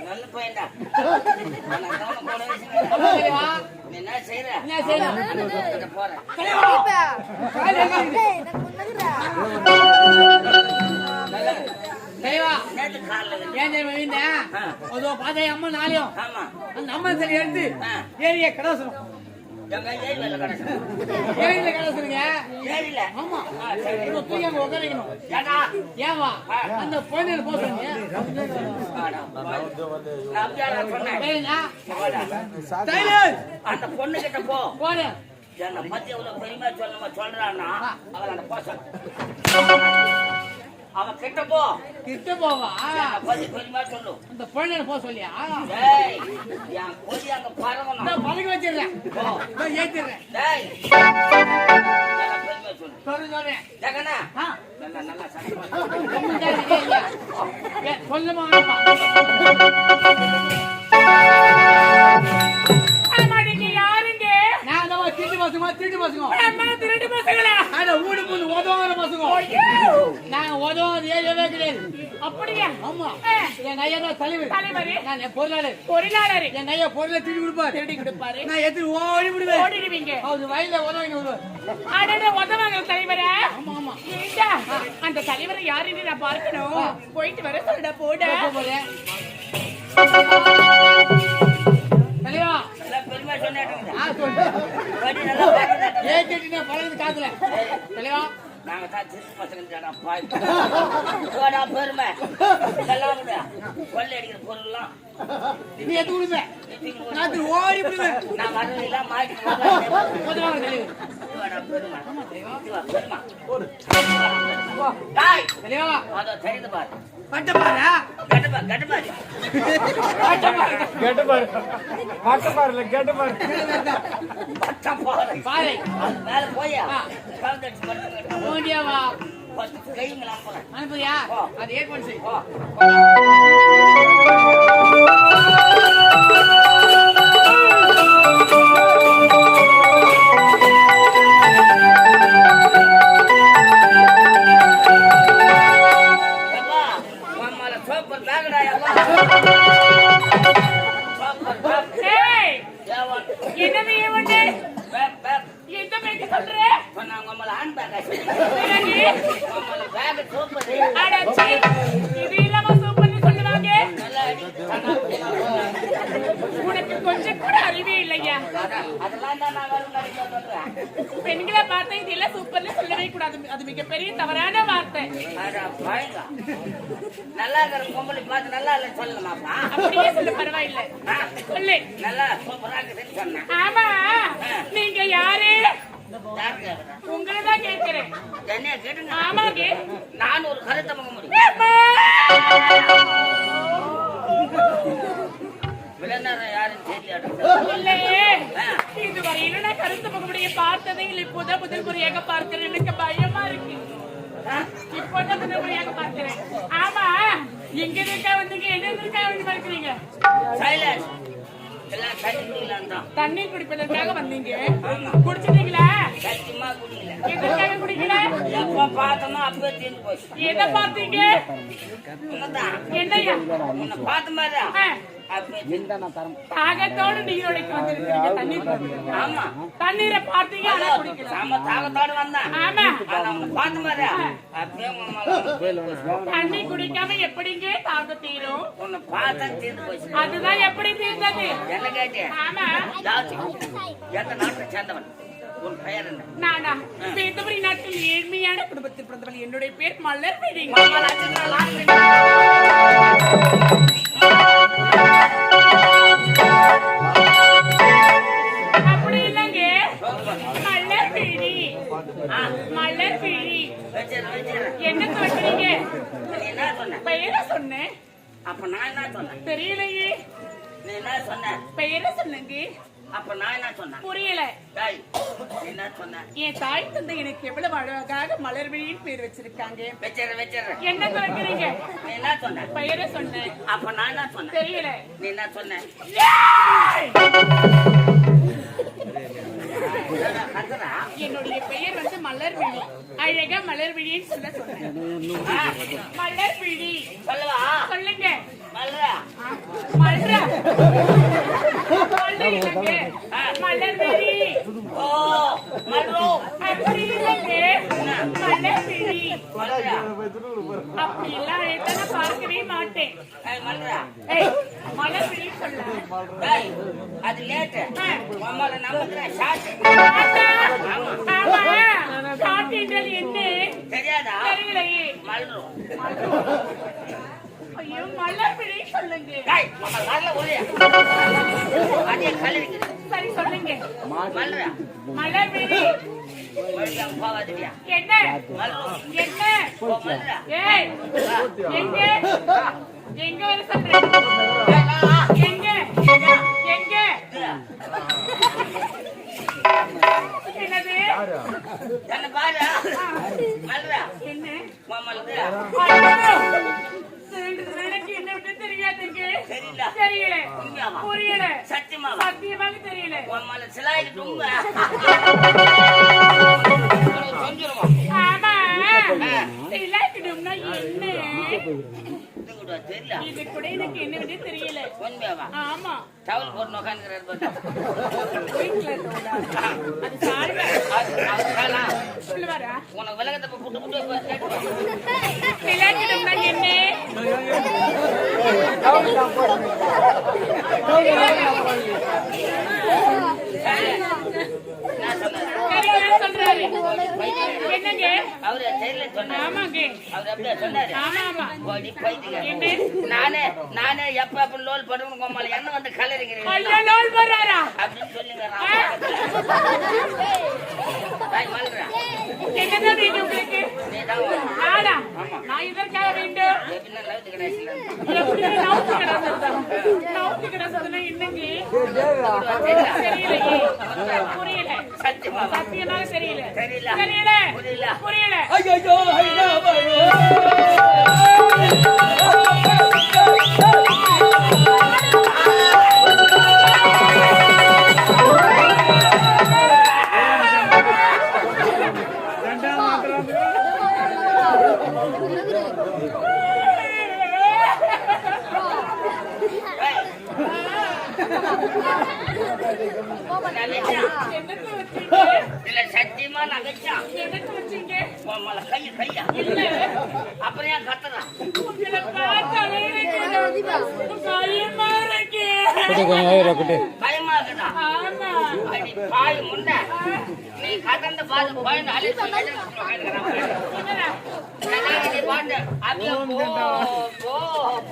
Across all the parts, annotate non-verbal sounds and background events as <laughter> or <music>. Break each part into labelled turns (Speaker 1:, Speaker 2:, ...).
Speaker 1: நல்ல பையன்டா. என்ன செய்ற?
Speaker 2: என்ன?
Speaker 1: நான் போறேன்.
Speaker 2: பார்த்தேன் அம்மன்
Speaker 1: ஆமா.
Speaker 2: அந்த அம்மன் சிலை எடுத்து. ஏரிய கடாசனம்
Speaker 1: எங்க
Speaker 2: ஏரியில
Speaker 1: ஏரியில.
Speaker 2: ஆமா
Speaker 1: சரி.
Speaker 2: தூக்கி அங்க உட்காரிக்கணும்
Speaker 1: ஏடா?
Speaker 2: ஏவா அந்த பொண்ணு போக சொன்னீங்க
Speaker 1: நான் சொன்னேன். அந்த பொண்ணு கிட்ட போ
Speaker 2: போடு
Speaker 1: என்னை பத்தி எவ்வளவு பெருமையா சொல்லணுமா சொல்றான்னா அவன் அந்த போச அவன் கிட்ட போ.
Speaker 2: கிட்ட போவா?
Speaker 1: பத்தி பெருமையா சொல்லு.
Speaker 2: அந்த பொண்ணு போக சொல்லியா?
Speaker 1: டேய் என் கொடி அங்க பரவணும்
Speaker 2: நான் பழக வச்சிடுறேன். நான் ஏத்திடுறேன்.
Speaker 1: டேய்
Speaker 2: சொல்லுமா
Speaker 3: யாருங்க?
Speaker 2: நான் திருட்டு பசங்க திருட்டு பசங்க
Speaker 3: அம்மா, திருட்டு பசங்களா?
Speaker 2: ஆனா ஊடு புண்ணு உதவாத பசங்க நாங்க உதவாத ஏரியாவே கிடையாது
Speaker 3: அப்படியா?
Speaker 2: ஆமா. என் ஐயா தான் தலைவர்
Speaker 3: தலைவரு?
Speaker 2: நான் என் பொருளாளர்
Speaker 3: பொருளாளரு.
Speaker 2: என் ஐயா பொருளை திருடி கொடுப்பாரு.
Speaker 3: திருடி கொடுப்பாரு.
Speaker 2: நான் எடுத்து ஓடி விடுவேன்.
Speaker 3: ஓடிடுவீங்க.
Speaker 2: அவர் வயல உதவி வருவார்.
Speaker 3: அடடே, உதவாங்க தலைவரே.
Speaker 2: ஆமா ஆமா.
Speaker 3: ஏண்டா, அந்த தலைவரை யாருன்னு நான் பார்க்கணும்? போயிட்டு வர சொல்லுடா போட.
Speaker 2: போறேன். தலைவா.
Speaker 1: நல்லா பெருமையா சொன்னேன்
Speaker 2: ஆ சொல்லு. கேட்டு பழகுது காத்துல தலைவா.
Speaker 1: நாங்க தான் திருட்டு பசங்க ஜடா பாய் போடா பெருமை இதெல்லாம் கொள்ளை அடிக்கிற பொருள்லாம்.
Speaker 2: நீ எடுத்து விடுங்க நான் ஓடி விடுவேன்.
Speaker 1: நான் மாட்டி <laughs> பெருமை பெருமை டாய்
Speaker 2: தலைவா
Speaker 1: அதோ தெரியுது பாரு.
Speaker 2: பட்ட பாரா. பட்ட
Speaker 4: கெட்டு பாரு. பட்ட பாருல கெட்டு பாரு.
Speaker 1: பட்டம் பாரு
Speaker 2: பாரு.
Speaker 1: அது மேல போயா? ஃபர்ஸ்ட்
Speaker 2: அனுப்புறியா? ஏற்பாடு செய்
Speaker 1: சோப்பர் பேக்கடா எப்பா. சோப்பர் பேக்.
Speaker 3: ஏய். என்னது இவன்டு?
Speaker 1: Back, bag.
Speaker 3: எந்த சொல்ற
Speaker 1: பேக் ஆச்சு.
Speaker 3: பிறகு,
Speaker 1: உன் மேல பேக் சோப்பர்.
Speaker 3: அடச்சி, இது இல்லாம சூப்பர்னு சொல்லுவாங்க
Speaker 1: நல்லா அடி.
Speaker 3: கொஞ்சம் கூட அறிவே இல்லையா?
Speaker 1: அதான், அதெல்லாம் தான் நான்
Speaker 3: பெண்களை இதெல்லாம் சூப்பர்னு சொல்லவே கூடாது. அது மிகப்பெரிய தவறான வார்த்தை.
Speaker 1: நல்லா இருக்கிற பொம்பளை பார்த்து நல்லா இல்ல சொல்லணுமாப்பா
Speaker 3: அப்படியே சொல்ல பரவாயில்லை. சொல்லு.
Speaker 1: நல்லா சூப்பரா இருக்குதுன்னு
Speaker 3: ஆமா. நீங்க யாரு?
Speaker 1: உங்களதான்
Speaker 3: உங்களை தான் கேட்கிறேன்.
Speaker 1: ஆமா கேட்டுங்க
Speaker 3: ஆமாங்க
Speaker 1: நான் ஒரு கருத்தை முக முடியும்
Speaker 3: இதுவரையிலும் நான் கருத்து முகமுடைய பார்த்ததே இல்லை. இப்போதான் முதல் முறையாக பார்க்கிறேன். எனக்கு பயமா இருக்கு. இப்போதான் முதல் முறையாக பார்க்கிறேன். ஆமா. எங்க இருக்கா வந்தீங்க என்ன இருக்கா வந்து பார்க்கிறீங்க?
Speaker 1: சைலன்ஸ். தான்
Speaker 3: தண்ணீர் குடிப்பதற்காக வந்தீங்க. குடிச்சிட்டீங்களா?
Speaker 1: சத்தியமா குடிக்கல எப்ப பார்த்தோமோ அப்பவே தீர்ந்து போச்சு
Speaker 3: பார்த்தீங்க
Speaker 1: உன்னதான்
Speaker 3: என்னையா
Speaker 1: உன்னை பார்த்த மாதிரி
Speaker 3: வந்திருக்கீங்க தண்ணீர்
Speaker 1: ஆமா
Speaker 3: தண்ணீரை பார்த்தீங்க ஆனா குடிக்கல ஆமா
Speaker 1: ஆனா உன்னை பார்த்த மாதிரி அப்பவே
Speaker 3: தண்ணி குடிக்காம எப்படிங்க தாக தீரும்
Speaker 1: உன்னை பார்த்தா தீர்ந்து போச்சு
Speaker 3: அதுதான் எப்படி தீர்ந்தது
Speaker 1: என்ன கேட்டேன்
Speaker 3: ஆமா.
Speaker 1: எந்த நாட்டை சேர்ந்தவன்? உன் பெயர் என்ன
Speaker 3: நானா வேந்தபுரி நாட்டில் ஏழ்மையான குடும்பத்தில் பிறந்தவள் என்னுடைய பேர் மலர் அப்படி இல்லைங்க மலர் விழி மலர் விழி என்ன சொல்றீங்க?
Speaker 1: நீ என்ன சொன்ன.
Speaker 3: பெயரை சொன்னேன்
Speaker 1: அப்ப நான் என்ன சொன்னேன்?
Speaker 3: தெரியலையே.
Speaker 1: நீ என்ன சொன்ன?
Speaker 3: பெயரை சொன்னங்க.
Speaker 1: அப்ப நான் என்ன சொன்னேன்?
Speaker 3: புரியல.
Speaker 1: டேய் நீ என்ன சொன்ன
Speaker 3: என் தாய் தந்தை எனக்கு எவ்வளவு அழகாக மலர் விழின்னு பேர் வச்சிருக்காங்க.
Speaker 1: வச்சிரு வச்சிரு.
Speaker 3: என்ன சொல்றீங்க?
Speaker 1: என்ன சொன்ன?
Speaker 3: பெயரை சொன்னேன்.
Speaker 1: அப்ப நான் என்ன சொன்னேன்?
Speaker 3: தெரியல.
Speaker 1: நீ என்ன சொன்ன?
Speaker 3: என்னுடைய பெயர் வந்து மலர்விழி. அழகா மலர்விழின்னு சொல்ல சொன்னேன். மலர்விழி. மலர் இல்லைங்க மலர்விழி.
Speaker 1: ஓ மல்றோ
Speaker 3: அப்படி இல்லைங்க. மலர்விழி.
Speaker 1: மல்றா
Speaker 3: அப்படி எல்லாம் எழுத நான் பார்க்கவே மாட்டேன்.
Speaker 1: ஏய் மல்றா
Speaker 3: ஏய் மலர்விழி சொல்ல.
Speaker 1: டேய் அது லேட் உம்மால நம்புறேன் ஷாட்
Speaker 3: ஆமா காட்டின்றல் என்ன?
Speaker 1: தெரியாதா?
Speaker 3: தெரியலையே.
Speaker 1: மல்றோ
Speaker 3: ஐயோ சொல்லுங்க. சரி சொல்லுங்க
Speaker 1: மல்றா போவாதியா
Speaker 3: என்ன? என்ன ஏய் எங்க எங்க வர சொல்றேன் எங்க எங்க என்னது
Speaker 1: என்ன? பாரு. மல்றா
Speaker 3: என்ன
Speaker 1: மல்றா
Speaker 3: ஐயோ, எனக்கு என்ன விட்டு தெரியாதுங்க
Speaker 1: தெரியல.
Speaker 3: தெரியல
Speaker 1: உண்மையாவா?
Speaker 3: புரியல.
Speaker 1: சத்தியமா
Speaker 3: சத்தியமாக தெரியல.
Speaker 1: உம்மால சிலாயிட்டு தும்ப கொஞ்சம்
Speaker 3: ஆமா. இல்லாட்டிடும்னா என்ன?
Speaker 1: இது கூட தெரியல.
Speaker 3: இது கூட எனக்கு என்ன விட தெரியல.
Speaker 1: உண்மையாவா?
Speaker 3: ஆமா.
Speaker 1: டவல் போட்டு உட்காந்துக்கிறாரு உனக்கு விலகத்தை புட்டு
Speaker 3: என்ன?
Speaker 1: நானே நானே எப்ப எப்ப லோல் பண்ணுவேன் கோமாளி. என்ன வந்து
Speaker 3: லோல் வர்றாரா
Speaker 1: அப்படின்னு சொல்லுங்க
Speaker 3: என்னதான் வேணும் உங்களுக்கு நானா நான் இதற்காக வேண்டும் நவுத்து கிடந்ததுன்னா என்னங்க தெரியலையே புரியல
Speaker 1: சத்தியமா
Speaker 3: சத்தியமாக தெரியல.
Speaker 1: தெரியல புரியல.
Speaker 3: புரியல
Speaker 1: இல்ல சத்தியமா
Speaker 3: இல்ல.
Speaker 1: அப்புறம் ஏன் கத்துறான்
Speaker 3: பயமா
Speaker 1: இருக்குதா பாய் முண்டை. நீ கதந்து பார்த்து பயந்து அழிச்சு பாட்டு? அப்படியே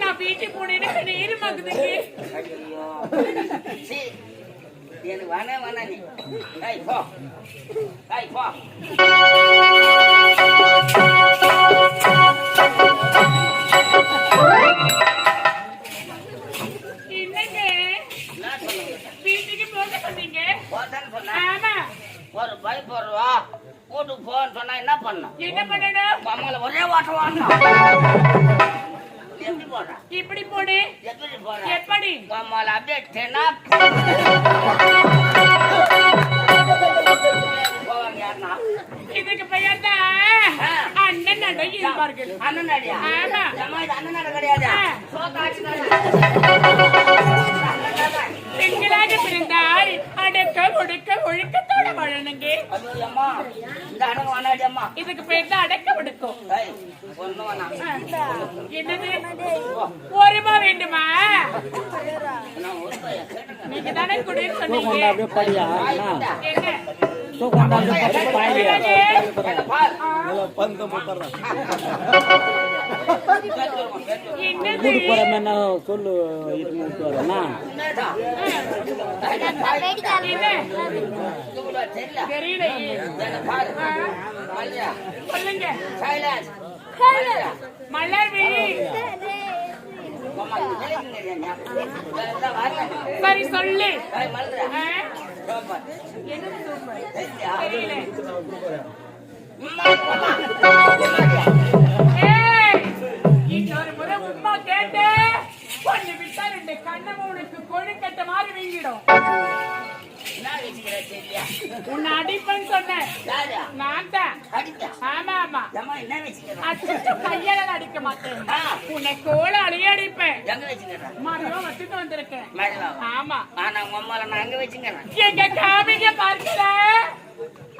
Speaker 1: நான்
Speaker 3: வீட்டுக்கு போனேன்னு நேரம் ஆகுதுங்க.
Speaker 1: எனக்கு வேணே வேணா நீ. ஐய் போ. ஐய் போ. சொன்னா?
Speaker 3: ஆமா.
Speaker 1: ஒரு போடுவா வீட்டுக்கு போன்னு சொன்னா என்ன பண்ணும்
Speaker 3: என்ன பண்ணணும்?
Speaker 1: மாமால ஒரே எப்படி போடுற
Speaker 3: இப்படி போடு?
Speaker 1: எப்படி போடுற
Speaker 3: எப்படி?
Speaker 1: மாமால அப்படியே யாருன்னா
Speaker 3: இதுக்கு பெயர் தான் அண்ணன் நடை இருப்பார்கள்
Speaker 1: அண்ணன் அடியா
Speaker 3: ஆமா.
Speaker 1: இது அண்ணன் நட கிடையாது. சோத்தாச்சு
Speaker 3: பெண்களாக பிறந்தால் அடக்க ஒடுக்க ஒழுக்கத்தோட வாழணுங்க. இதுக்கு பேர் தான் அடக்க ஒடுக்கம். என்னது? ஒரு ரூபா வேண்டுமா? நீங்க தானே குடின்னு சொன்னீங்க.
Speaker 1: எனக்கு பால்
Speaker 4: பந்து கூட்டு போறமே என்ன சொல்லு வரேன்னா
Speaker 1: உண்மைதான்
Speaker 3: என்ன?
Speaker 1: இவ்வளோ தெரியல.
Speaker 3: ரெண்டு கண்ணமும் உனக்கு கொழுக்கட்ட மாதிரி வீங்கிடும். உன்னை அடிப்பேன்னு சொன்னேன். நான் தான் ஆமா ஆமா. கையால அடிக்க மாட்டேன். உன்னை கோல அழிய அடிப்பேன். மறுவா வச்சுட்டு வந்திருக்கேன். ஆமா.
Speaker 1: ஆனா உங்க அம்மால நான் அங்க வச்சுக்கிறேன்.
Speaker 3: எங்க காமிங்க பார்க்கல?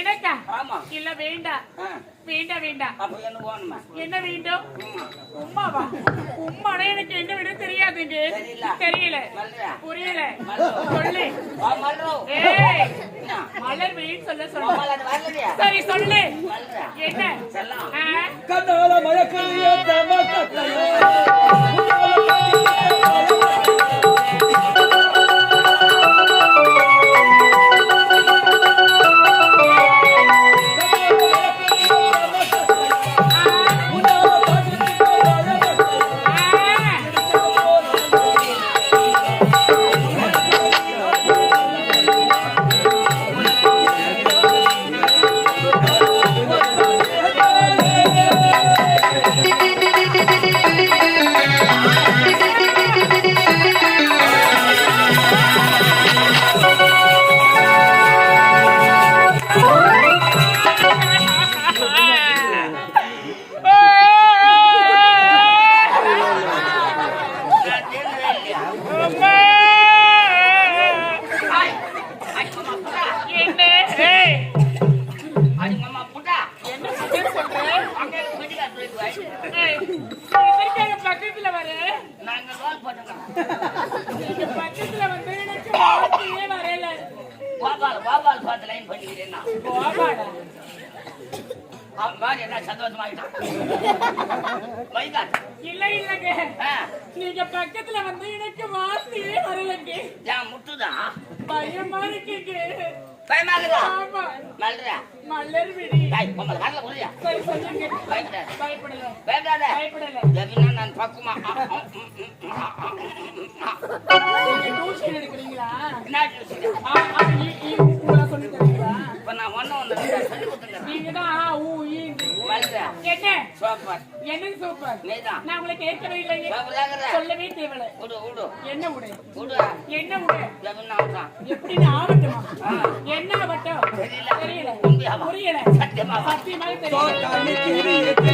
Speaker 3: எனக்கா
Speaker 1: ஆமா.
Speaker 3: இல்ல வேண்டாம் வேண்டாம் வேண்டாம்
Speaker 1: அப்ப என்ன
Speaker 3: வேண்டும். உம்மாவா? உம்மானா எனக்கு என்ன விட தெரியாதுங்க
Speaker 1: தெரியல.
Speaker 3: புரியல. சொல்லு. மலர் வெயில் சொல்ல சொல்ல
Speaker 1: உம்மால அது வரலையா?
Speaker 3: சரி சொல்லு. என்ன? இல்ல இல்லங்க நீங்க பக்கத்துல வந்து எனக்கு வார்த்தையே வரலங்க
Speaker 1: முட்டுதான்
Speaker 3: பயமா இருக்குங்க
Speaker 1: பயமாகுதா
Speaker 3: ஆமா மலர் விடி
Speaker 1: டாய் பொம்பளை புரியா
Speaker 3: சரி சொல்லுங்க பயப்படல
Speaker 1: பயப்படாத
Speaker 3: பயப்படல
Speaker 1: எதுனா நான் பக்குமா
Speaker 3: எடுக்கிறீங்களா
Speaker 1: என்ன யோசிக்கிற?
Speaker 3: ஆ, ஆ, ஈ, ஈ, ஊ, ஊலாம் சொல்லி தரீங்களா
Speaker 1: இப்ப நான் ஒண்ணு ஒண்ணு சொல்லி கொடுத்துக்கிறேன்
Speaker 3: நீங்க தான் ஆ, ஊ, ஈ.
Speaker 1: மல்றா
Speaker 3: என்ன
Speaker 1: சூப்பர்.
Speaker 3: என்னது சூப்பர்?
Speaker 1: நீதான்.
Speaker 3: நான் உங்களை கேட்கவே இல்லைங்க
Speaker 1: சூப்பராகிற
Speaker 3: சொல்லவே தேவையில்ல. என்ன உடை?
Speaker 1: விடு
Speaker 3: என்ன உடை? எப்படின்னு ஆவட்டுமா
Speaker 1: ஆ.
Speaker 3: என்ன ஆவட்டும்
Speaker 1: தெரியல.
Speaker 3: புரியல.
Speaker 1: சத்தியமா?
Speaker 3: சத்தியமாக தெரியல.